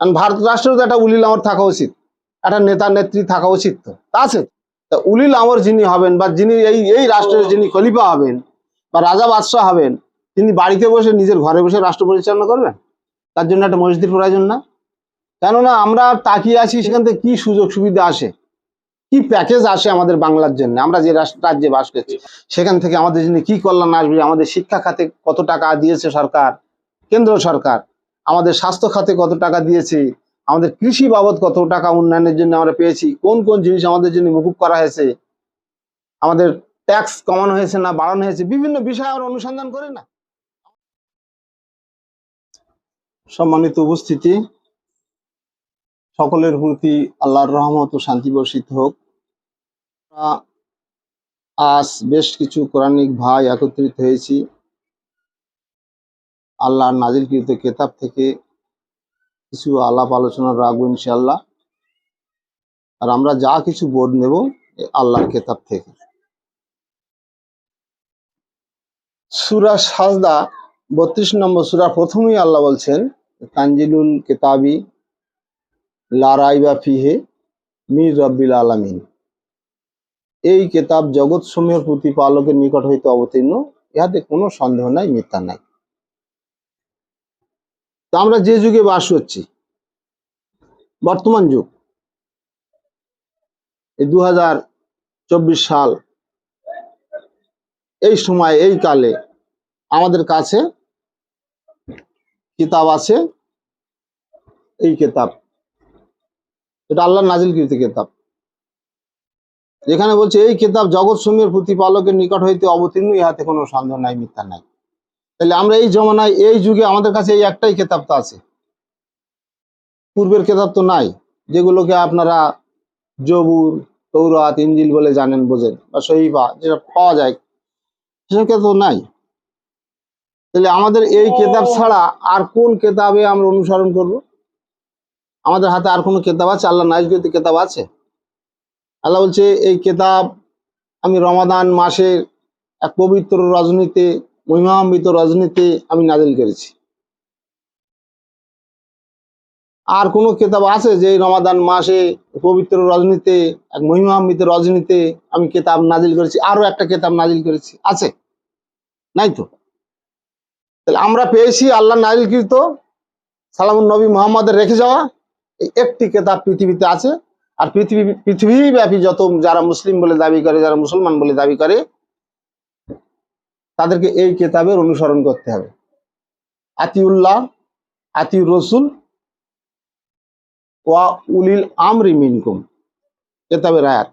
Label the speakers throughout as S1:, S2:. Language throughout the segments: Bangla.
S1: কারণ ভারত রাষ্ট্রেও তো একটা উলিল আমর থাকা উচিত। একটা নেতা নেত্রী থাকা উচিত তো। তা আছে। তা উলিল আমর যিনি হবেন বা যিনি এই এই রাষ্ট্রের যিনি খলিফা হবেন বা রাজা বাদশাহ হবেন, তিনি বাড়িতে বসে নিজের ঘরে বসে রাষ্ট্র পরিচালনা করবেন? তার জন্য একটা মসজিদের প্রয়োজন না? কেননা আমরা তাকিয়ে আছি সেখান থেকে কি সুযোগ সুবিধা আসে? কি প্যাকেজ আসে আমাদের বাংলার জন্য? আমরা যে রাজ্যে বাস করছি, সেখান থেকে আমাদের জন্য কি কল্যাণ আসবে? আমাদের শিক্ষা খাতে কত টাকা দিয়েছে সরকার? কেন্দ্র সরকার? আমাদের স্বাস্থ্য খাতে কত টাকা দিয়েছে, আমাদের কৃষি বাবদ কত টাকা উন্নয়নের জন্য আমরা পেয়েছি, কোন কোন জিনিস আমাদের জন্য মুকুব করা হয়েছে, আমাদের ট্যাক্স কমানো হয়েছে না বাড়ানো হয়েছে, বিভিন্ন বিষয় আমরা অনুসন্ধান করি না। সম্মানিত উপস্থিতি, সকলের প্রতি আল্লাহর রহমত ও শান্তি বর্ষিত হোক। আজ বেশ কিছু কোরআনিক ভাই একত্রিত হয়েছি। আল্লাহর নাজিলকৃত কেতাব থেকে কিছু আলাপ আলোচনা রাখব ইনশাল্লাহ আর আমরা যা কিছু বোধ নেব আল্লাহর কেতাব থেকে। সুরা সাজদা বত্রিশ নম্বর সুরা প্রথমেই আল্লাহ বলছেন তানজিলুল কেতাবি লারাইবা ফিহে মির রব্বিল আলামিন। এই কেতাব জগৎ সমূহের প্রতিপালকের নিকট হইতে অবতীর্ণ, ইহাতে কোনো সন্দেহ নাই, মিথ্যা নাই। তো আমরা যে যুগে বাস করছি, বর্তমান যুগ। এই দু সাল, এই সময়, এই কালে আমাদের কাছে কিতাব আছে, এই কেতাব। এটা আল্লাহ নাজিলকৃত কেতাব। যেখানে বলছে, এই কেতাব জগৎ প্রতিপালকের নিকট হইতে অবতীর্ণ, ইহাতে কোনো সন্দেহ নাই, মিথ্যা নাই। তাহলে আমরা এই জমানায়, এই যুগে আমাদের কাছে এই একটাই কেতাব তো আছে। পূর্বের কেতাব তো নাই, যেগুলোকে আপনারা জবুর তৌরাত ইঞ্জিল বলে জানেন, বোঝেন বা সহিফা যেটা পাওয়া যায়, সেসব কেতাব নাই। তাহলে আমাদের এই কেতাব ছাড়া আর কোন কেতাবে আমরা অনুসরণ করব? আমাদের হাতে আর কোনো কেতাব আছে? আল্লাহ নাইজগত কেতাব আছে? আল্লাহ বলছে, এই কেতাব আমি রমাদান মাসের এক পবিত্র রজনীতে মহিমান্বিত রজনীতে আমি নাজিল করেছি। আর কোনো কেতাব আছে যে রমাদান মাসে পবিত্র রজনীতে, এক মহিমাম্বিত রজনীতে আমি কেতাব নাজিল করেছি? আরও একটা কেতাব নাজিল করেছি। আছে? নাই তো? তাহলে আমরা পেয়েছি আল্লাহ নাজিলকৃত সালামুন নবী মোহাম্মদের রেখে যাওয়া। এই একটি কেতাব পৃথিবীতে আছে। আর পৃথিবী পৃথিবীব্যাপী যত যারা মুসলিম বলে দাবি করে, যারা মুসলমান বলে দাবি করে তাদেরকে এই কেতাবের অনুসরণ করতে হবে। আতিউল্লাহ আতিউর রসুল ওয়া উলিল আমরি মিনকুম, কেতাবের আয়াত।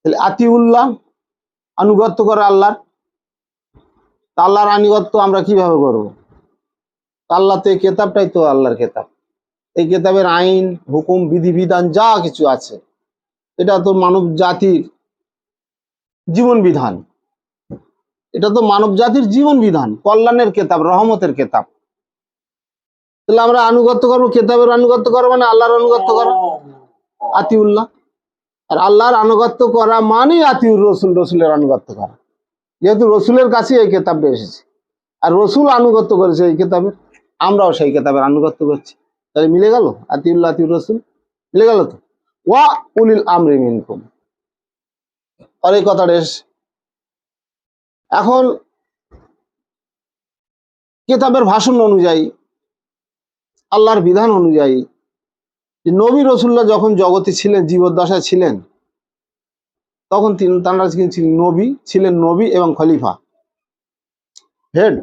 S1: তাহলে আতিউল্লাহ আনুগত্য করে আল্লাহর। আল্লাহর আনুগত্য আমরা কীভাবে করব? আল্লাহ তো এই কেতাবটাই তো আল্লাহর কেতাব। এই কেতাবের আইন, হুকুম, বিধিবিধান যা কিছু আছে, এটা তো মানব জাতির জীবন বিধান এটা তো মানব জাতির জীবন বিধান কল্যাণের কেতাব, রহমতের কেতাব। তাহলে আমরা আনুগত্য করব, কেতাবের আনুগত্য করব মানে আল্লাহর আনুগত্য করব? আতিউল্লাহ। আর আল্লাহর আনুগত্য করা মানে আতিউর রসুল, রসুলের আনুগত্য করা। যেহেতু রসুলের কাছে এই কেতাবটা এসেছে। আর রসুল আনুগত্য করেছে এই কেতাবের, আমরাও সেই কেতাবের আনুগত্য করছি। তাহলে মিলে গেল? আতিউল্লাহ, আতিউর রসুল? মিলে গেল তো? ওয়া উলিল আমরি মিনকুম। আর এই কথাটা এসছে। এখন কেতাবের ভাষণ অনুযায়ী, আল্লাহর বিধান অনুযায়ী, যে নবী রসুল্লাহ যখন জগতে ছিলেন, জীবদ্দশায় ছিলেন, তখন তিনি, তাঁরা ছিলেন নবী ছিলেন, নবী এবং খলিফা। হেড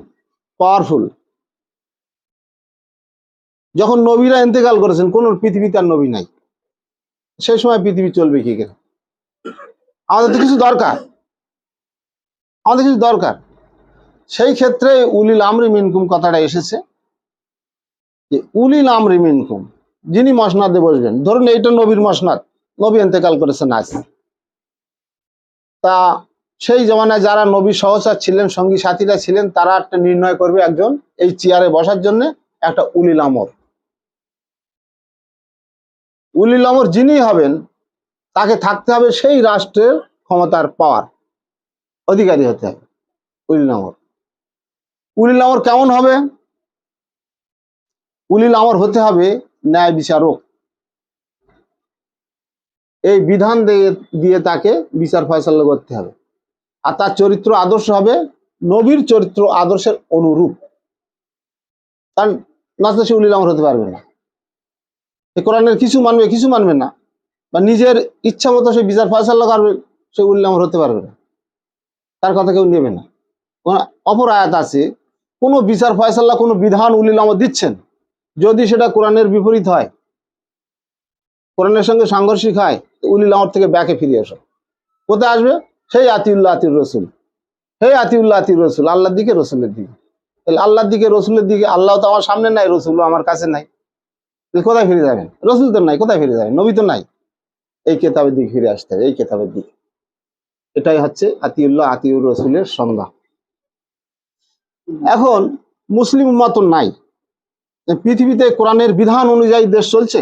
S1: পাওয়ারফুল যখন নবীরা ইন্তেকাল করেছেন, কোন পৃথিবীতে আর নবী নাই। সেই সময় পৃথিবী চলবে কি করে? আমাদের তো কিছু দরকার। আমাদের কিছু দরকার। সেই ক্ষেত্রে উলিল আমরি মিনকুম কথাটা এসেছে যে, উলিল আমরি মিনকুম, যিনি মসনাদে বসবেন। ধরুন এইটা নবীর মসনাদ, নবী ইন্তেকাল করেছেন আজ তা সেই জমানায় যারা নবী সহচার ছিলেন, সঙ্গী সাথীরা ছিলেন, তারা একটা নির্ণয় করবে একজন এই চেয়ারে বসার জন্য একটা উলিল আমর। উলিল আমর যিনি হবেন, তাকে থাকতে হবে সেই রাষ্ট্রের ক্ষমতার পাওয়ার। অধিকারী হতে হবে উলিল আমর। উলিল আমর কেমন হবে? উলিল আমর হতে হবে ন্যায় বিচারক। এই বিধান দিয়ে তাকে বিচার ফয়সালা করতে হবে। আর তার চরিত্র আদর্শ হবে, নবীর চরিত্র আদর্শের অনুরূপ। তার নাচতে সে উলিল আমর হতে পারবে না। এ কোরআনের কিছু মানবে কিছু মানবে না। বা নিজের ইচ্ছা মতো সে বিচার ফয়সালা করবে, সে উলিল আমর হতে পারবে না। তার কথা কেউ নেবে না। অপর আয়াত আছে, কোনো বিচার ফয়সালা, কোনো বিধান উলিল আমর দিচ্ছেন। যদি সেটা কোরআনের বিপরীত হয়, কোরআনের সঙ্গে সাংঘর্ষিক হয়, তো উলিল আমর থেকে ব্যাকে ফিরে আসো কোথায় আসবে? সেই আতিউল্লাহ আতির রসুল। সেই আতিউল্লাহ আতির রসুল, আল্লাহর দিকে, রসুলের দিকে। তাহলে আল্লাহর দিকে, রসুলের দিকে, আল্লাহ তো আমার সামনে নাই রসুল আমার কাছে নাই। কোথায় ফিরে যাবেন? রসুল তো নাই, কোথায় ফিরে যাবেন? নবী তো নাই। এই কেতাবের দিকে ফিরে আসতে হবে, এই কেতাবের দিকে। এটাই হচ্ছে আতিউল্লাহ আতিউর রসুলের সংজ্ঞা। এখন মুসলিম মত নাই। পৃথিবীতে কোরআনের বিধান অনুযায়ী দেশ চলছে।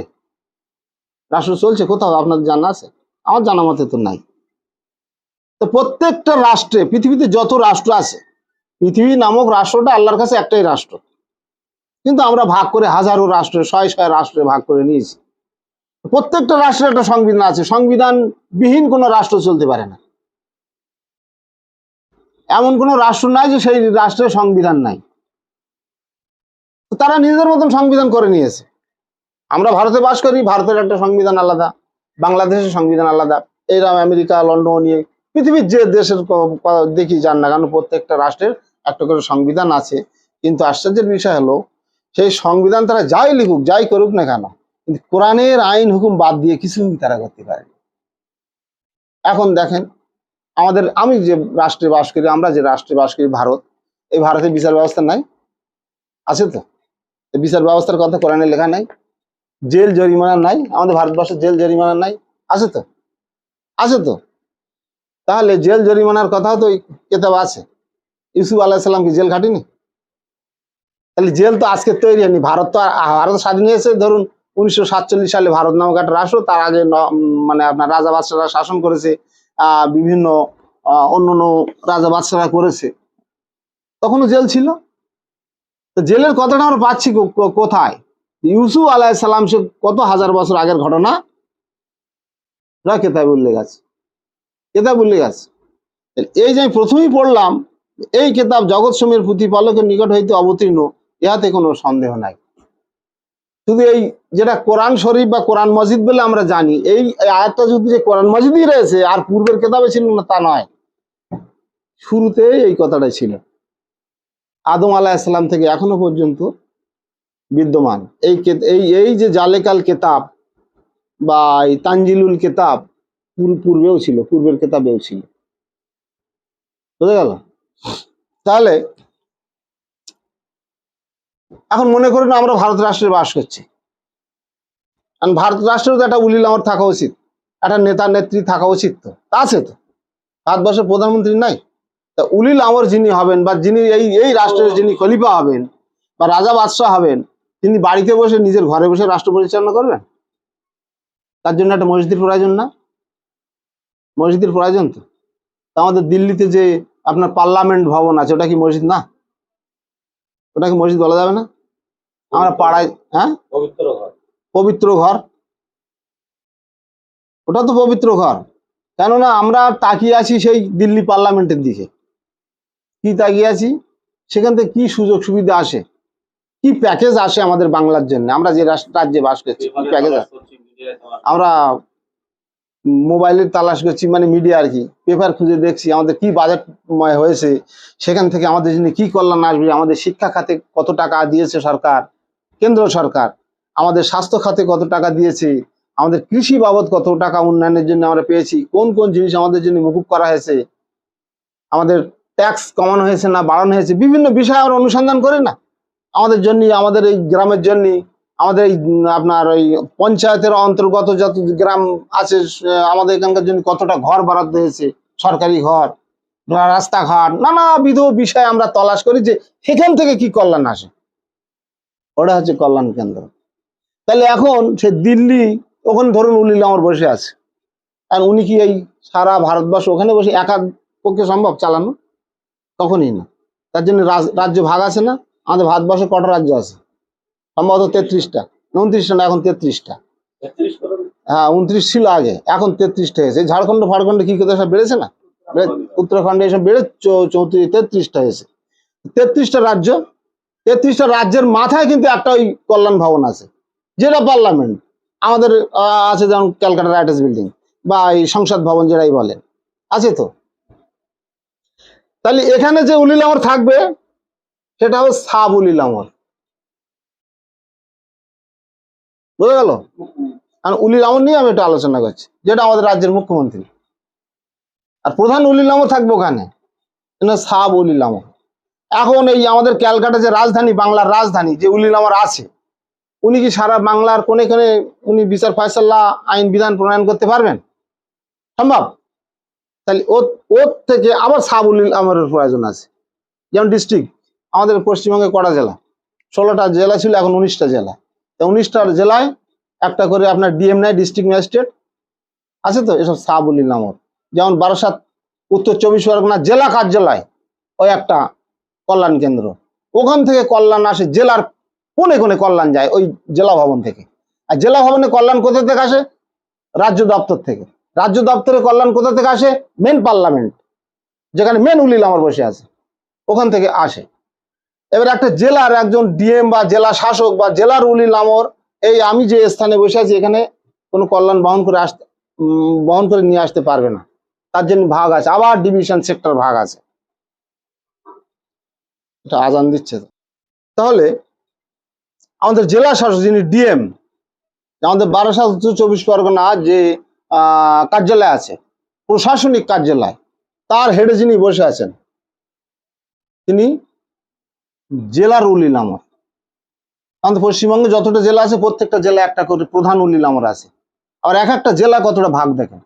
S1: রাষ্ট্র চলছে, কোথাও আপনাদের জানা আছে? আমার জানা মতে তো নাই। তো প্রত্যেকটা রাষ্ট্রে, পৃথিবীতে যত রাষ্ট্র আছে, পৃথিবী নামক রাষ্ট্রটা আল্লাহর কাছে একটাই রাষ্ট্র। কিন্তু আমরা ভাগ করে হাজারো রাষ্ট্রে, শয়ে শয়ে রাষ্ট্রে ভাগ করে নিয়েছি। প্রত্যেকটা রাষ্ট্রের একটা সংবিধান আছে। সংবিধান বিহীন কোনো রাষ্ট্র চলতে পারে না। এমন কোনো রাষ্ট্র নাই যে সেই রাষ্ট্রের সংবিধান নাই। তারা নিজেদের মতন সংবিধান করে নিয়েছে। আমরা ভারতে বাস করি, ভারতের একটা সংবিধান আলাদা, বাংলাদেশের সংবিধান আলাদা। এইরকম আমেরিকা লন্ডন নিয়ে পৃথিবীর যে দেশের দেখি যান না কেন প্রত্যেকটা রাষ্ট্রের একটা করে সংবিধান আছে। কিন্তু আশ্চর্যের বিষয় হলো, সেই সংবিধান তারা যাই লিখুক, যাই করুক না কেন, কিন্তু কোরআনের আইন হুকুম বাদ দিয়ে কিছুই তারা করতে পারে এখন দেখেন আমাদের, আমি যে রাষ্ট্রে বাস করি, আমরা যে রাষ্ট্রে বাস করি, ভারত, এই ভারতে বিচার ব্যবস্থা নাই? আছে তো? বিচার ব্যবস্থার কথা কোরআনে লেখা নাই? জেল, জরিমানা নাই? আমাদের ভারতবর্ষে জেল, জরিমানা নাই? আছে তো? আছে তো? তাহলে জেল, জরিমানার কথাও তো কেতাব আছে। ইউসুফ আলাহিসাল্লাম কি জেল খাটিনি? তাহলে জেল তো আজকে তৈরি হয়নি। ভারত তো ভারত স্বাধীন হয়েছে, ধরুন উনিশশো সাতচল্লিশ সালে ভারত নামক একটা রাষ্ট্র, তার আগে মানে আপনার রাজা বাদশারা শাসন করেছে বিভিন্ন অন্য অন্য রাজা বাদশারা করেছে। তখনও জেল ছিল। তো জেলের কথাটা আমরা পাচ্ছি কোথায়? ইউসুফ আলাহিসাল্লাম সে কত হাজার বছর আগের ঘটনা? কেতাবে উল্লেখ আছে কেতাব উল্লেখ আছে এই যে আমি প্রথমেই পড়লাম, এই কেতাব জগৎ সময়ের প্রতিপালকের নিকট হইতে অবতীর্ণ ইহাতে কোনো সন্দেহ নাই। শুধু এই যেটা কোরআন শরীফ বা কোরআন মসজিদ বলে আমরা জানি, এই আয়াতটা যদি যে কোরআন মসজিদই রয়েছে, আর পূর্বের কেতাবে ছিল না, তা নয়। শুরুতেই এই কথাটাই ছিল। আদম আলাহিসাল্লাম থেকে এখনও পর্যন্ত বিদ্যমান। এই এই এই যে জালেকাল কেতাব বা এই তানজিলুল কেতাব পূর- পূর্বেও ছিল, পূর্বের কেতাবেও ছিল। বুঝা গেল? তাহলে এখন মনে করুন আমরা ভারত রাষ্ট্রে বাস করছি। কারণ ভারত রাষ্ট্রেও তো একটা উলিল আমার থাকা উচিত, একটা নেতা নেত্রী থাকা উচিত তো, তা আছে তো। ভারতবর্ষের প্রধানমন্ত্রী নাই। তা উলিল আমর যিনি হবেন বা যিনি এই এই রাষ্ট্রের যিনি খলিফা হবেন বা রাজা বাদশাহ হবেন, তিনি বাড়িতে বসে নিজের ঘরে বসে রাষ্ট্র পরিচালনা করবেন? তার জন্য একটা মসজিদের প্রয়োজন না? মসজিদের প্রয়োজন তো আমাদের দিল্লিতে যে আপনার পার্লামেন্ট ভবন আছে, ওটা কি মসজিদ না? ওটা কি মসজিদ বলা যাবে না? আমরা পাড়ায় হ্যাঁ?
S2: পবিত্র ঘর।
S1: পবিত্র ঘর। ওটা তো পবিত্র ঘর। কেননা আমরা তাকিয়ে আছি সেই দিল্লি পার্লামেন্টের দিকে। কি তাকিয়ে আছি? সেখান থেকে কি সুযোগ সুবিধা আসে? কি প্যাকেজ আসে আমাদের বাংলার জন্য? আমরা যে রাষ্ট্র- রাজ্যে বাস করছি কি প্যাকেজ আসে? আমরা মোবাইলের তালাশ করছি মানে মিডিয়া আর কি। পেপার খুঁজে দেখছি, আমাদের কি বাজেট হয়েছে, সেখান থেকে আমাদের জন্য কি কল্যাণ আসবে, আমাদের শিক্ষা খাতে কত টাকা দিয়েছে সরকার, কেন্দ্র সরকার, আমাদের স্বাস্থ্য খাতে কত টাকা দিয়েছে, আমাদের কৃষি বাবদ কত টাকা উন্নয়নের জন্য আমরা পেয়েছি, কোন কোন জিনিস আমাদের জন্য মুকুব করা হয়েছে, আমাদের ট্যাক্স কমানো হয়েছে না, বাড়ানো হয়েছে, বিভিন্ন বিষয় আমরা অনুসন্ধান করি না। আমাদের জন্য আমাদের এই গ্রামের জন্য আমাদের এই আপনার ওই পঞ্চায়েতের অন্তর্গত যত গ্রাম আছে আমাদের এখানকার জন্য কতটা ঘর বরাদ্দ হয়েছে, সরকারি ঘর রাস্তাঘাট, নানাবিধ বিষয় আমরা তলাশ করি যে সেখান থেকে কি কল্যাণ আসে। ওটা হচ্ছে কল্যাণ কেন্দ্র। তাহলে এখন সে দিল্লি, ওখানে ধরুন উলিল আমার বসে আছে। আর উনি কি এই সারা ভারতবর্ষ ওখানে বসে একা পক্ষে সম্ভব চালানো? তখনই না। তার জন্য রাজ- রাজ্য ভাগ আছে না, আমাদের ভারতবর্ষে কটা রাজ্য আছে? সম্ভবত তেত্রিশটা। উনত্রিশটা না এখন তেত্রিশটা। হ্যাঁ উনত্রিশ ছিল আগে এখন তেত্রিশটা হয়েছে। ঝাড়খণ্ড ফাড়খণ্ডে কি কথা সব বেড়েছে না? উত্তরাখণ্ডে। এসব বেড়ে চৌত্রিশ তেত্রিশটা হয়েছে। তেত্রিশটা রাজ্য তেত্রিশটা রাজ্যের মাথায় কিন্তু একটা ওই কল্যাণ ভবন আছে যেটা পার্লামেন্ট। আমাদের আছে যেমন ক্যালকাটা রাইটার্স বিল্ডিং বা এই সংসদ ভবন যেটাই বলেন। আছে তো? তাহলে এখানে যে উলিল আমর থাকবে সেটা হবে সাব উলিল আমর বোঝা গেল? আর উলিল আমর নিয়ে আমি একটু আলোচনা করছি, যেটা আমাদের রাজ্যের মুখ্যমন্ত্রী। আর প্রধান উলিল আমর থাকবে ওখানে এটা সাব উলিল আমর এখন এই আমাদের ক্যালকাটা যে রাজধানী, বাংলার রাজধানী, যে উলিল আমর আছে, উনি কি সারা বাংলার কোনে কোনে উনি বিচার ফয়সাল্লা আইন, বিধান প্রণয়ন করতে পারবেন? সম্ভব? তাহলে ওর ওর থেকে আবার সাব উলিল আমরের প্রয়োজন আছে। যেমন ডিস্ট্রিক্ট আমাদের পশ্চিমবঙ্গে কটা জেলা? ষোলোটা জেলা ছিল, এখন উনিশটা জেলা। উনিশটার জেলায় একটা করে আপনার ডিএম নাই, ডিস্ট্রিক্ট ম্যাজিস্ট্রেট আছে তো, এসব সাব উলিল আমর যেমন বারাসাত, উত্তর চব্বিশ পরগনা জেলা কার্যালয় ওই একটা কল্যাণ কেন্দ্র। ওখান থেকে কল্যাণ আসে, জেলার কোনে কোনে কল্যাণ যায়, ওই জেলা ভবন থেকে। আর জেলা ভবনে কল্যাণ কোথা থেকে আসে? রাজ্য দপ্তর থেকে। রাজ্য দপ্তরে কল্যাণ কোথা থেকে আসে? মেন পার্লামেন্ট যেখানে মেন উলিল আমার বসে আছে, ওখান থেকে আসে। এবার একটা জেলার একজন ডিএম বা জেলা শাসক বা জেলার উলিল আমর এই আমি যে স্থানে বসে আছি, এখানে কোনো কল্যাণ বহন করে আসতে বহন করে নিয়ে আসতে পারবে না। তার জন্য ভাগ আছে। আবার ডিভিশন সেক্টর ভাগ আছে। এটা আজান দিচ্ছে। তাহলে আমাদের জেলা শাসক যিনি ডিএম, আমাদের উত্তর চব্বিশ পরগনা যে কার্যালয় আছে, প্রশাসনিক কার্যালয়, তার হেডে যিনি বসে আছেন, তিনি জেলার উলিল আমর। আমাদের পশ্চিমবঙ্গে যতটা জেলা আছে, প্রত্যেকটা জেলা একটা করে প্রধান উলিল আমর আছে। আর এক একটা জেলা কতটা ভাগ দেখেন?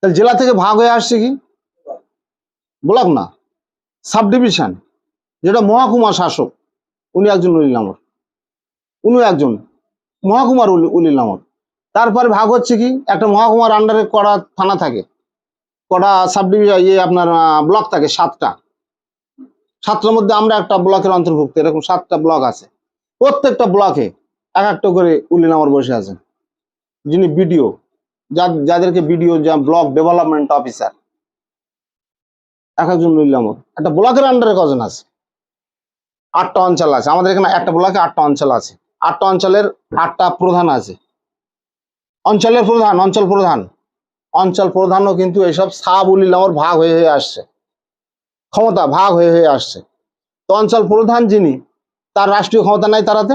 S1: তাহলে জেলা থেকে ভাগ হয়ে আসছে কি? ব্লক না। সাব ডিভিশন যেটা মহকুমা শাসক, উনি একজন উলিল আমর। উনি একজন মহকুমার উলি- উলিল আমর। তারপরে ভাগ হচ্ছে কি? একটা মহকুমার আন্ডারে কড়া থানা থাকে। কড়া সাব ডিভিশন ইয়ে আপনার ব্লক থাকে সাতটা। সাতটার মধ্যে আমরা একটা ব্লকের অন্তর্ভুক্ত, এরকম সাতটা ব্লক আছে। প্রত্যেকটা ব্লকে এক একটা করে উলিল আমর বসে আছেন যিনি বিডিও যাদেরকে বিডিও, যা ব্লক ডেভেলপমেন্ট অফিসার। এক একজন উলিল আমর একটা ব্লকের আন্ডারে কজন আছে? আটটা অঞ্চল আছে। আমাদের এখানে একটা ব্লকে আটটা অঞ্চল আছে। আটটা অঞ্চলের আটটা প্রধান আছে। অঞ্চলের প্রধান, অঞ্চল প্রধান। অঞ্চল প্রধানও কিন্তু এইসব সাব উলিল আমর ভাগ হয়ে হয়ে আসছে। ক্ষমতা ভাগ হয়ে হয়ে আসছে। তো অঞ্চল প্রধান যিনি, তার রাষ্ট্রীয় ক্ষমতা নাই তারাতে।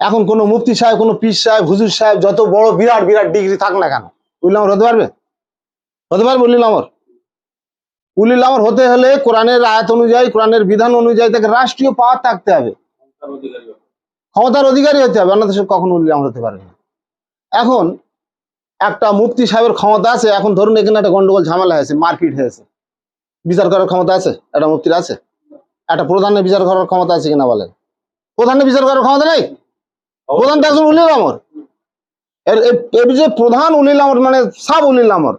S1: এখন কোনো মুফতি সাহেব, কোনো পীর সাহেব, হুজুর সাহেব, যত বড় বিরাট বিরাট ডিগ্রি থাক না কেন? উলিল আমর হতে পারবে? হতে পারবে উল্লিল আমর উল্লিল আমর হতে হলে কোরআনের আয়াত অনুযায়ী, কোরআনের বিধান অনুযায়ী তাকে রাষ্ট্রীয় পাওয়ার থাকতে হবে। ক্ষমতার অধিকারী হতে হবে অন্যথা সে কখনো উলিল আমর হতে পারবে না। এখন একটা মুফতি সাহেবের ক্ষমতা আছে, এখন ধরুন এখানে একটা গন্ডগোল, ঝামেলা হয়েছে, মারপিট হয়েছে। বিচার করার ক্ষমতা আছে? একটা মুফতির আছে? একটা প্রধানের বিচার করার ক্ষমতা আছে কিনা বলেন? প্রধানের বিচার করার ক্ষমতা নেই? প্রধান তো একজন উলিল আমর। এর যে প্রধান উলিল আমর মানে সাব উলিল আমর।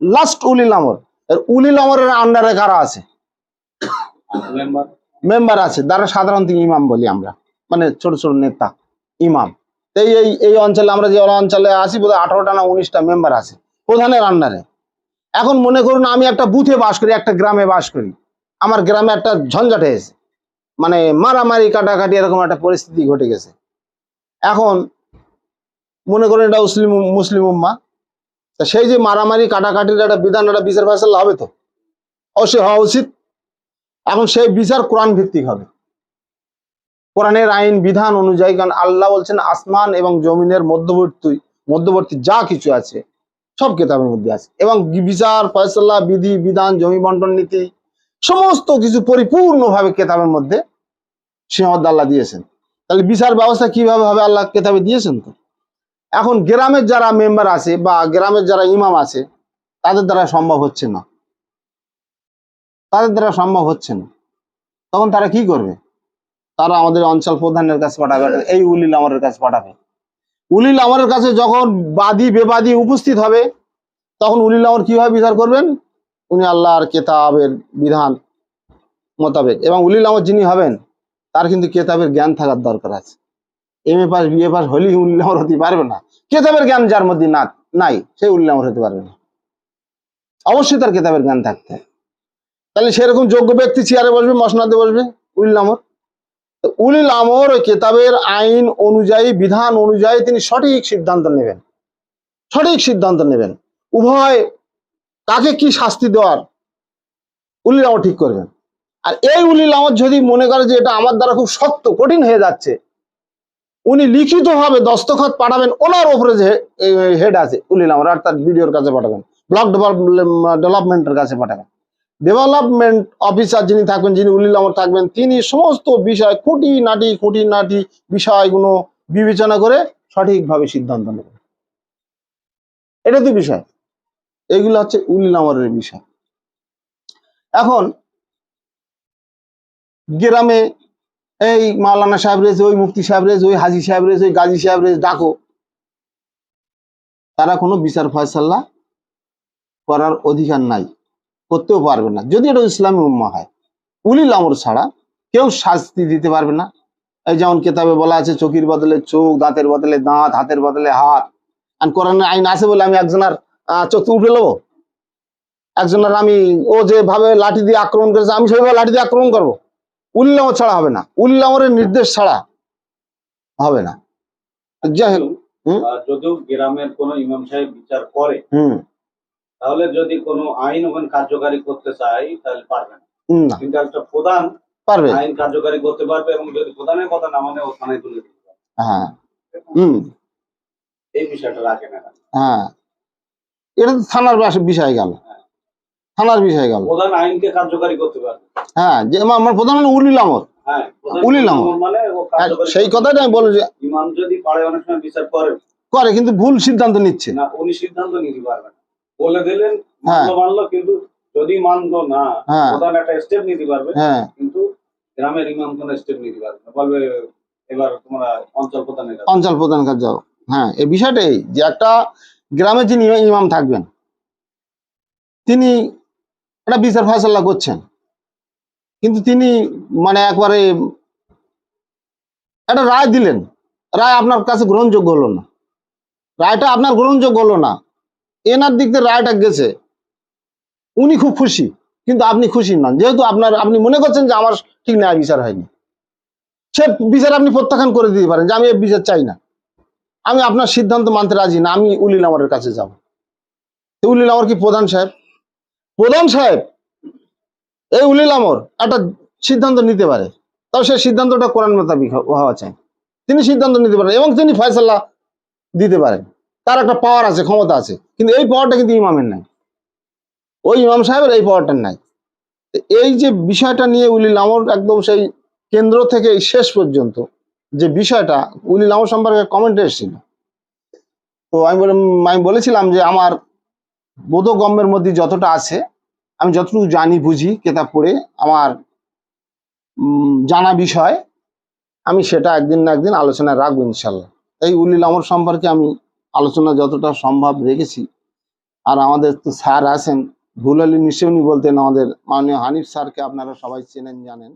S1: লাস্ট উলিল আমর। এর উলিল আমরের আন্ডারে কারা আছে? মেম্বার আছে। যারা সাধারণত ইমাম বলি আমরা। মানে ছোট ছোট নেতা ইমাম। এই এই এই অঞ্চলে আমরা যে অঞ্চলে আছি বোধহয় আঠারোটা না উনিশটা মেম্বার আছে। প্রধানের আন্ডারে এখন মনে করুন আমি একটা বুথে বাস করি, একটা গ্রামে বাস করি। আমার গ্রামে একটা ঝঞ্ঝাট হয়েছে। মানে মারামারি, কাটাকাটি এরকম একটা পরিস্থিতি ঘটে গেছে। এখন মনে করেন এটা মুসলিম মুসলিম উম্মা। তা সেই যে মারামারি, কাটাকাটির একটা বিধান, একটা বিচার ফেসলা হবে তো? অবশ্যই হওয়া উচিত। এখন সেই বিচার কোরআন ভিত্তিক হবে। কোরআনের আইন, বিধান অনুযায়ী কারণ আল্লাহ বলছেন, আসমান এবং জমিনের মধ্যবর্তী মধ্যবর্তী যা কিছু আছে সব কেতাবের মধ্যে আছে। এবং বিচার, ফয়সলা, বিধি, বিধান, জমি বন্টন নীতি, সমস্ত কিছু পরিপূর্ণভাবে কেতাবের মধ্যে সীমাবদ্ধ আল্লাহ দিয়েছেন। তাহলে বিচার ব্যবস্থা কীভাবে হবে আল্লাহ কেতাবে দিয়েছেন তো? এখন গ্রামের যারা মেম্বার আছে বা গ্রামের যারা ইমাম আছে, তাদের দ্বারা সম্ভব হচ্ছে না। তাদের দ্বারা সম্ভব হচ্ছে না। তখন তারা কি করবে? তারা আমাদের অঞ্চল প্রধানের কাছে পাঠাবে, এই উলিল আমরের কাছে পাঠাবে। উলিল আমরের কাছে যখন বাদী, বেবাদী উপস্থিত হবে, তখন উলিল আমর কীভাবে বিচার করবেন? উনি আল্লাহর কেতাবের বিধান মোতাবেক। এবং উলিল আমর যিনি হবেন, তার কিন্তু কেতাবের জ্ঞান থাকার দরকার আছে। M A pass B A pass হলেই উল্লামর হতে পারবে না। কেতাবের জ্ঞান যার মধ্যে না, নাই, সে উল্লামর হতে পারবে না। অবশ্যই তার কেতাবের জ্ঞান থাকতে তাহলে সেরকম যোগ্য ব্যক্তি চেয়ারে বসবে, মসনাদে বসবে উলিল আমর? উলিল আমর ওই কেতাবের আইন অনুযায়ী, বিধান অনুযায়ী তিনি সঠিক সিদ্ধান্ত নেবেন। সঠিক সিদ্ধান্ত নেবেন। উভয় কাকে কি শাস্তি দেওয়ার উলিল আমর ঠিক করবেন। আর এই উলিল আমর যদি মনে করে যে এটা আমার দ্বারা খুব শক্ত কঠিন হয়ে যাচ্ছে, উনি লিখিতভাবে দস্তখত পাঠাবেন, ওনার ওপরে যে হেড আছে উলিল আমর, আর তার ভিডিওর কাছে পাঠাবেন ব্লক ডেভেলপমেন্টের কাছে পাঠাবেন। ডেভেলপমেন্ট অফিসার যিনি থাকবেন, যিনি উলিল আমর থাকবেন, তিনি সমস্ত বিষয়, খুঁটি নাটি খুঁটি নাটি বিষয়গুলো বিবেচনা করে সঠিকভাবে সিদ্ধান্ত নেবেন। এটা তো বিষয়। এগুলো হচ্ছে উলিল আমরের বিষয়। এখন, গ্রামে এই মাওলানা সাহেব রেজ, ওই মুফতি সাহেব রেজ, ওই হাজি সাহেব রেজ, ওই গাজী সাহেব রেজ ডাকো। তারা কোনো বিচার ফয়সাল্লা করার অধিকার নাই। করতেও পারবে না। যদি এটা ইসলামী উম্মা হয়। উলিল আমর ছাড়া কেউ শাস্তি দিতে পারবে না। এই যেমন কেতাবে বলা আছে চোখের বদলে চোখ দাঁতের বদলে দাঁত হাতের বদলে হাত। আর কোরআনের আইন আছে বলে আমি একজনের চোখ উঠে নেব। একজনের আমি ও যেভাবে লাঠি দিয়ে আক্রমণ করেছে আমি সেভাবে লাঠি দিয়ে আক্রমণ করব। উলিল আমর ছাড়া হবে না। উলিল আমরের নির্দেশ ছাড়া হবে না। যাই হোক?
S2: যদিও গ্রামের কোনো ইমাম সাহেব বিচার করে
S1: হুম।
S2: তাহলে যদি কোনো আইন ওখানে কার্যকারী করতে চাই তাহলে পারবে না। কিন্তু একটা প্রধান
S1: পারবে
S2: আইন কার্যকারী করতে পারবে এবং যদি প্রধানের কথা না মানে ও থানায় তুলে দিতে
S1: হ্যাঁ। হুম।
S2: এই বিষয়টা রাখে না।
S1: হ্যাঁ। এটা তো থানার বিষয় গেল। থানার বিষয় গেল।
S2: প্রধান আইনকে কার্যকারী করতে পারবে।
S1: হ্যাঁ যে আমার প্রধান হলো উলিল আমর।
S2: হ্যাঁ
S1: উলিল আমর।
S2: মানে
S1: সেই কথাটা আমি বলব যে।
S2: ইমাম যদি পারে অনেক সময় বিচার করে।
S1: করে কিন্তু ভুল সিদ্ধান্ত নিচ্ছে।
S2: না উনি সিদ্ধান্ত নিতে পারবে না। বলে দিলেন
S1: হ্যাঁ।
S2: মানলো মানলো কিন্তু যদি মানলো না
S1: হ্যাঁ।
S2: প্রধান একটা স্টেপ নিতে পারবে
S1: হ্যাঁ।
S2: কিন্তু গ্রামের ইমাম কোনো স্টেপ নিতে পারবে না। বলবে এবার তোমরা অঞ্চল প্রধানের কাছে
S1: অঞ্চল প্রধান কাছে যাও। হ্যাঁ এই বিষয়টা এই যে একটা গ্রামে যিনি ইমাম থাকবেন তিনি একটা বিচার ফয়সাল্লা করছেন। কিন্তু তিনি মানে একবারে একটা রায় দিলেন। রায় আপনার কাছে গ্রহণযোগ্য হলো না। রায়টা আপনার গ্রহণযোগ্য হলো না। এনার দিক থেকে রায়টা গেছে। উনি খুব খুশি, কিন্তু আপনি খুশি নন। যেহেতু আপনার, আপনি মনে করছেন যে আমার ঠিক ন্যায় বিচার হয়নি। সে বিচার আপনি প্রত্যাখ্যান করে দিতে পারেন যে আমি এই বিচার চাই না। আমি আপনার সিদ্ধান্ত মানতে রাজি না, আমি উলিল আমরের কাছে যাব। তো উলিল আমর কি প্রধান সাহেব? প্রধান সাহেব, এই উলিল আমর একটা সিদ্ধান্ত নিতে পারে। তাও সেই সিদ্ধান্তটা কোরআন মোতাবিক হওয়া চাই। তিনি সিদ্ধান্ত নিতে পারেন এবং তিনি ফয়সাল্লা দিতে পারেন। তার একটা পাওয়ার আছে, ক্ষমতা আছে। কিন্তু এই পাওয়ারটা কিন্তু ইমামের নাই। ওই ইমাম সাহেবের এই পাওয়ারটা নাই। এই যে বিষয়টা নিয়ে উলিল আমর একদম সেই কেন্দ্র থেকে শেষ পর্যন্ত যে বিষয়টা, উলিল আমর সম্পর্কে কমেন্ট এসেছিল। তো আমি আমি বলেছিলাম যে আমার বোধগম্যের মধ্যে যতটা আছে, আমি যতটুকু জানি, বুঝি, কেতাব পড়ে, আমার জানা বিষয়, আমি সেটা একদিন না একদিন আলোচনায় রাখব ইনশাল্লাহ। এই উলিল আমর সম্পর্কে আমি আলোচনা যতটা সম্ভব রেখেছি। আর আমাদের তো স্যার আছেন, ভুল আলী নিশ্চয় বলতেন আমাদের মাননীয় হানিফ স্যারকে আপনারা সবাই চেনেন, জানেন।